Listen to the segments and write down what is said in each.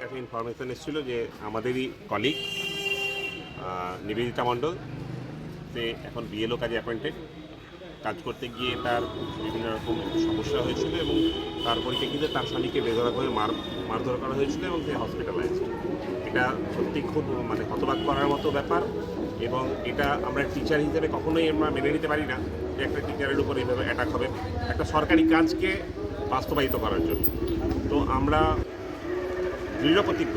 কাছে ইনফরমেশন এসেছিল যে আমাদেরই কলিগ নিবেদিতা মণ্ডল, সে এখন বিএলও কাজে অ্যাপয়েন্টেড কাজ করতে গিয়ে তার বিভিন্ন রকম সমস্যা হয়েছিল এবং তার পরিপ্রেক্ষিতে তার স্বামীকে বেদনাভাবে মার, মারধর করা হয়েছিল এবং সে হসপিটালাইজ এটা সত্যি খুব মানে হতবাক করার মতো ব্যাপার এবং এটা আমরা টিচার হিসেবে কখনোই আমরা মেনে নিতে পারি না যে একটা টিচারের উপর এইভাবে অ্যাটাক হবে। একটা সরকারি কাজকে বাস্তবায়িত করার জন্য। তো আমরা দৃঢ় প্রতিজ্ঞ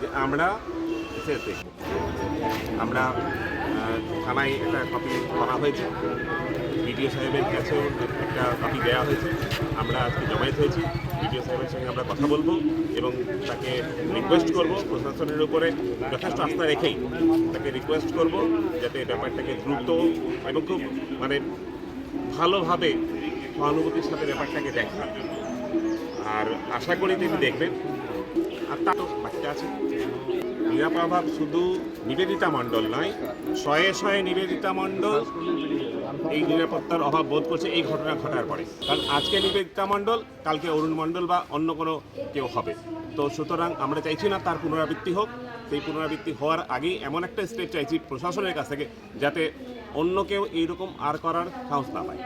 যে আমরা আমরা থানায় একটা কপি করা হয়েছে। বিডিও সাহেবের কাছেও একটা কপি দেওয়া হয়েছে। আমরা আজকে জমায়েত হয়েছি। বিডিও সাহেবের সঙ্গে আমরা কথা বলব এবং তাকে রিকোয়েস্ট করব। প্রশাসনের উপরে যথেষ্ট আস্থা রেখেই তাকে রিকোয়েস্ট করব যাতে ব্যাপারটাকে দ্রুত এবং খুব মানে ভালোভাবে সহানুভূতির সাথে ব্যাপারটাকে দেখে। আর আশা করি তিনি দেখবেন। নিরাপভাব শুধু নিবেদিতা মণ্ডল নয়, শয়ে শয়ে নিবেদিতা মণ্ডল এই নিরাপত্তার অভাব বোধ করছে, এই ঘটনা ঘটার পরে। কারণ আজকে নিবেদিতা মণ্ডল, কালকে অরুণ মণ্ডল বা অন্য কোনো কেউ হবে। তো সুতরাং আমরা চাইছি না তার পুনরাবৃত্তি হোক। সেই পুনরাবৃত্তি হওয়ার আগেই এমন একটা স্টেপ চাইছি প্রশাসনের কাছ থেকে, যাতে অন্য কেউ এইরকম আর করার সাহস না পায়।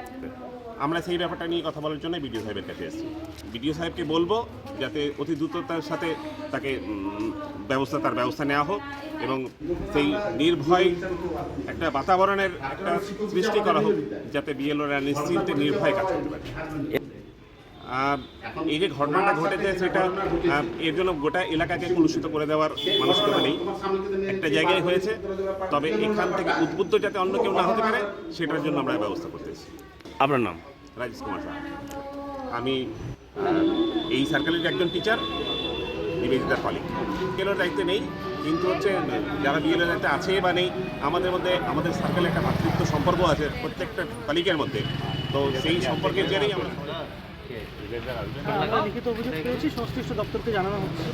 আমরা সেই ব্যাপারটা নিয়ে কথা বলার জন্য বিডিও সাহেবের কাছে এসেছি। বিডিও সাহেবকে বলব যাতে অতি দ্রুততার সাথে তাকে ব্যবস্থা, তার ব্যবস্থা নেওয়া হোক এবং সেই নির্ভয় একটা বাতাবরণের একটা সৃষ্টি করা হোক যাতে বিএলওরা নিশ্চিন্তে নির্ভয় কাজ করতে পারে। এই যে ঘটনাটা ঘটেছে সেটা এর জন্য গোটা এলাকাকে কলুষিত করে দেওয়ার মানসিকতা নেই। একটা জায়গায় হয়েছে, তবে এখান থেকে উদ্বুদ্ধ যাতে অন্য কেউ না হতে পারে, সেটার জন্য আমরা ব্যবস্থা করতেছি আপনার নাম? রাজেশ কুমার সাহা আমি এই সার্কেলের একজন টিচার নিবেদিতার কলিগ বিএলের দায়িত্বে নেই কিন্তু হচ্ছে যারা বিএলের দায়িত্বে আছে বা নেই আমাদের মধ্যে আমাদের সার্কেলে একটা ভাতৃত্ব সম্পর্ক আছে প্রত্যেকটা কলিগের মধ্যে। তো সেই সম্পর্কের জেরেই আমরা লিখিত অভিযোগ পেয়েছি সংশ্লিষ্ট দপ্তরকে জানানো হচ্ছে।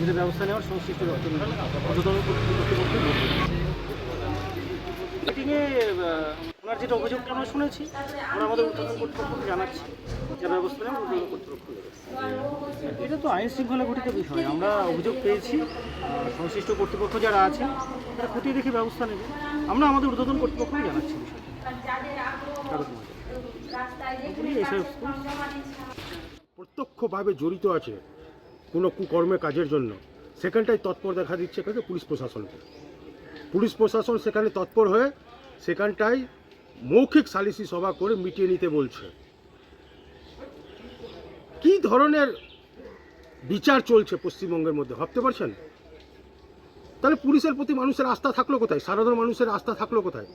যদি ব্যবস্থা নেওয়ার সংশ্লিষ্ট দপ্তর মিটিংয়ে ওনার যেটা অভিযোগটা আমরা শুনেছি। আমরা আমাদের ঊর্ধ্বতন কর্তৃপক্ষকে জানাচ্ছি। যে ব্যবস্থা নেওয়ার ঊর্ধ্বতন কর্তৃপক্ষ এটা তো আইন শৃঙ্খলা ঘটিত বিষয়। আমরা অভিযোগ পেয়েছি। সংশ্লিষ্ট কর্তৃপক্ষ যারা আছে তারা খতিয়ে দেখে ব্যবস্থা নেবে। আমরা আমাদের উদ্বোধন কর্তৃপক্ষকে জানাচ্ছি বিষয়টা। প্রত্যক্ষভাবে জড়িত আছে কোনো কুকর্মে কাজের জন্য। সেখানটাই তৎপর দেখা দিচ্ছে এখানে পুলিশ প্রশাসনকে। পুলিশ প্রশাসন সেখানে তৎপর হয়ে সেখানটায় মৌখিক সালিসি সভা করে মিটিয়ে নিতে বলছে। কি ধরনের বিচার চলছে পশ্চিমবঙ্গের মধ্যে, ভাবতে পারছেন? তাহলে পুলিশের প্রতি মানুষের আস্থা থাকল কোথায়? সাধারণ মানুষের আস্থা থাকল কোথায়?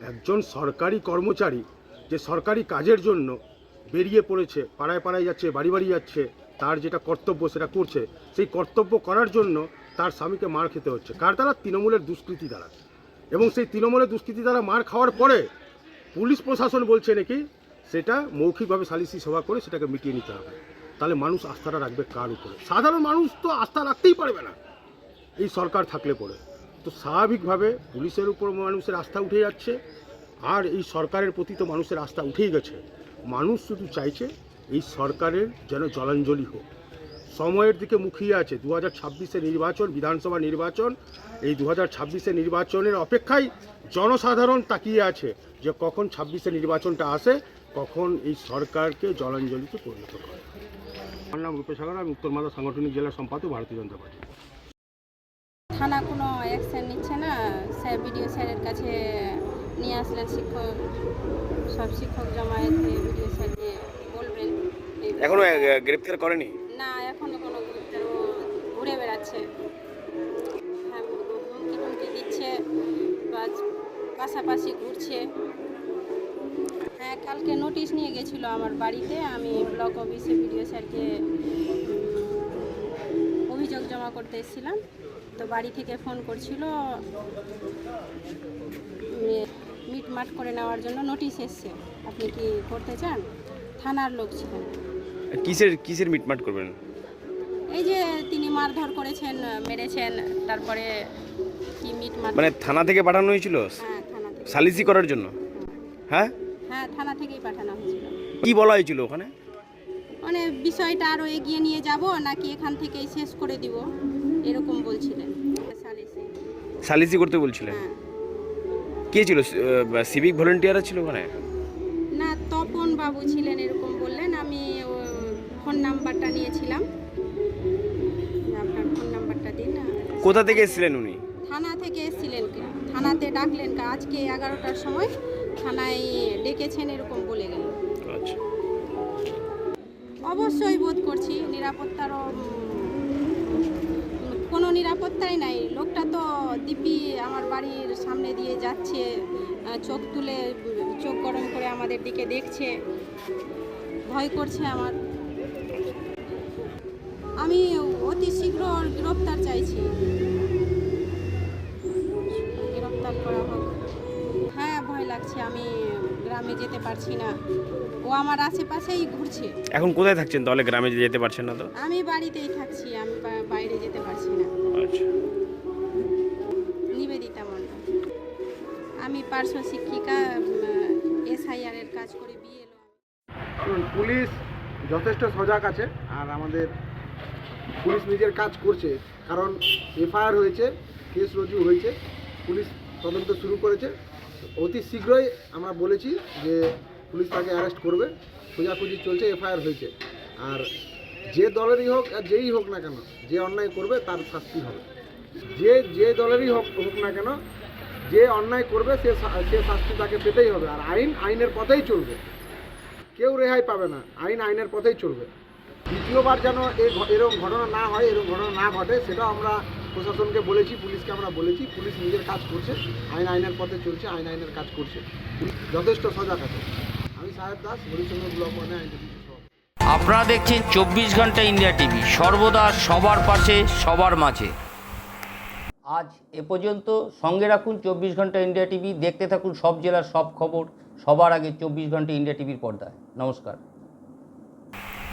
একজন সরকারি কর্মচারী যে সরকারি কাজের জন্য বেরিয়ে পড়েছে, পাড়ায় পাড়ায় যাচ্ছে, বাড়ি বাড়ি যাচ্ছে, তার যেটা কর্তব্য সেটা করছে, সেই কর্তব্য করার জন্য তার স্বামীকে মার খেতে হচ্ছে। কার দ্বারা? তৃণমূলের দুষ্কৃতি দ্বারা। এবং সেই তৃণমূলের দুষ্কৃতি দ্বারা মার খাওয়ার পরে পুলিশ প্রশাসন বলছে নাকি সেটা মৌখিকভাবে সালিসি সভা করে সেটাকে মিটিয়ে নিতে হবে। তাহলে মানুষ আস্থাটা রাখবে কার উপরে? সাধারণ মানুষ তো আস্থা রাখতেই পারবে না। এই সরকার থাকলে পরে। তো স্বাভাবিকভাবে পুলিশের উপর মানুষের আস্থা উঠে যাচ্ছে, আর এই সরকারের প্রতি তো মানুষের আস্থা উঠেই গেছে। মানুষ শুধু চাইছে এই সরকারের যেন জলাঞ্জলি হোক। সময়ের দিকে মুখিয়ে আছে। দু হাজার ছাব্বিশে নির্বাচন বিধানসভা নির্বাচন এই দু হাজার ছাব্বিশে নির্বাচনের অপেক্ষায় জনসাধারণ তাকিয়ে আছে যে কখন ছাব্বিশে নির্বাচনটা আসে কখন এই সরকারকে জলাঞ্জলিতে পরিণত করে। আমার নাম রূপেশ সাগর আমি উত্তর মালদা সাংগঠনিক জেলা সম্পাদক ভারতীয় জনতা পার্টি। থানা কোনো অ্যাকশন নিচ্ছে না? স্যার বিডিও স্যারের কাছে নিয়ে আসলেন শিক্ষক সব শিক্ষক জমায়েত হয়ে বিডিও স্যারকে বলবেন। এখনও গ্রেপ্তার করেনি? না, এখনও কোনো ঘুরে বেড়াচ্ছে। হ্যাঁ হুমকি টুমকি দিচ্ছে বা পাশাপাশি ঘুরছে। হ্যাঁ কালকে নোটিশ নিয়ে গেছিল আমার বাড়িতে, আমি ব্লক অফিসে বিডিও স্যারকে অভিযোগ জমা করতে এসেছিলাম। তো বাড়ি থেকে ফোন করছিল মিটমাট করে নেওয়ার জন্য নোটিশ এসছে। আপনি কি করতে চান? থানার লোক ছিলেন। কিসের কিসের মিটমাট করবেন? এই যে তিনি মারধর করেছেন মেরেছেন তারপরে কি মিটমাট? মানে থানা থেকে পাঠানো হয়েছিল? হ্যাঁ সালিসি করার জন্য? হ্যাঁ? হ্যাঁ থানা থেকেই পাঠানো হয়েছিল। কি বলা হয়েছিল ওখানে? মানে বিষয়টা আরও এগিয়ে নিয়ে যাব নাকি এখান থেকেই শেষ করে দিব? এরকম বলছিলেন। সালিসে। সালিসি করতে বলছিলেন? হ্যাঁ। কে ছিল? সিভিক ভলেন্টিয়াররা ছিল ওখানে? না তপন বাবু ছিলেন এরকম বললেন। ফোন নাম্বারটা নিয়েছিলাম। আপনার ফোন নাম্বারটা দিন কোথা থেকে এসেছিলেন উনি? থানা থেকে এসেছিলেন থানাতে ডাকলেন আজকে এগারোটার সময় থানায় ডেকেছেন এরকম বলে গেল। আচ্ছা। অবশ্যই বোধ করছি নিরাপত্তারও কোনো নিরাপত্তাই নাই। লোকটা তো দিব্যি আমার বাড়ির সামনে দিয়ে যাচ্ছে চোখ তুলে চোখ গরম করে আমাদের দিকে দেখছে। ভয় করছে আমার। আমি অতি শীঘ্র ওর গ্রেপ্তার চাইছি। গ্রেপ্তার করা হোক। হ্যাঁ ভয় লাগছে আমি গ্রামে যেতে পারছি না। ও আমার আশেপাশেই ঘুরছে। এখন কোথায় থাকছেন তাহলে? গ্রামে যেতে পারছেন না তো? আমি বাড়িতেই থাকছি আমি বাইরে যেতে পারছি না। আচ্ছা। নিবেদিতা মণ্ডল। আমি পার্শ্ব শিক্ষিকা এসআইআর এর কাজ করে বিয়ে শুনুন পুলিশ যথেষ্ট সজাগ আছে আর আমাদের পুলিশ নিজের কাজ করছে, কারণ এফআইআর হয়েছে, কেস রুজু হয়েছে, পুলিশ তদন্ত শুরু করেছে। অতি শীঘ্রই আমরা বলেছি যে পুলিশ তাকে অ্যারেস্ট করবে। খোঁজাখুঁজি চলছে, এফআইআর হয়েছে। আর যে দলেরই হোক আর যেই হোক না কেন, যে অন্যায় করবে তার শাস্তি হবে। যে যে দলেরই হোক হোক না কেন, যে অন্যায় করবে সে সে শাস্তি তাকে পেতেই হবে। আর আইন, আইনের পথেই চলবে। কেউ রেহাই পাবে না। আইন আইনের পথেই চলবে। দ্বিতীয়বার যেন এরকম ঘটনা না হয় এরকম ঘটনা না ঘটে সেটাও আমরা প্রশাসনকে বলেছি পুলিশকে আমরা বলেছি পুলিশ নিজের কাজ করছে আইন আইনের পথে চলছে আইন আইনের কাজ করছে। যথেষ্ট সজাগ আছে। আমি সাহেব দাস হরিচন্দ্র ব্লক ওয়ানে আইন। আপনারা দেখছেন চব্বিশ ঘণ্টা ইন্ডিয়া টিভি সর্বদা সবার পাশে সবার মাঝে। আজ এ পর্যন্ত সঙ্গে রাখুন চব্বিশ ঘণ্টা ইন্ডিয়া টিভি দেখতে থাকুন সব জেলার সব খবর সবার আগে চব্বিশ ঘণ্টা ইন্ডিয়া টিভির পর্দায়। নমস্কার।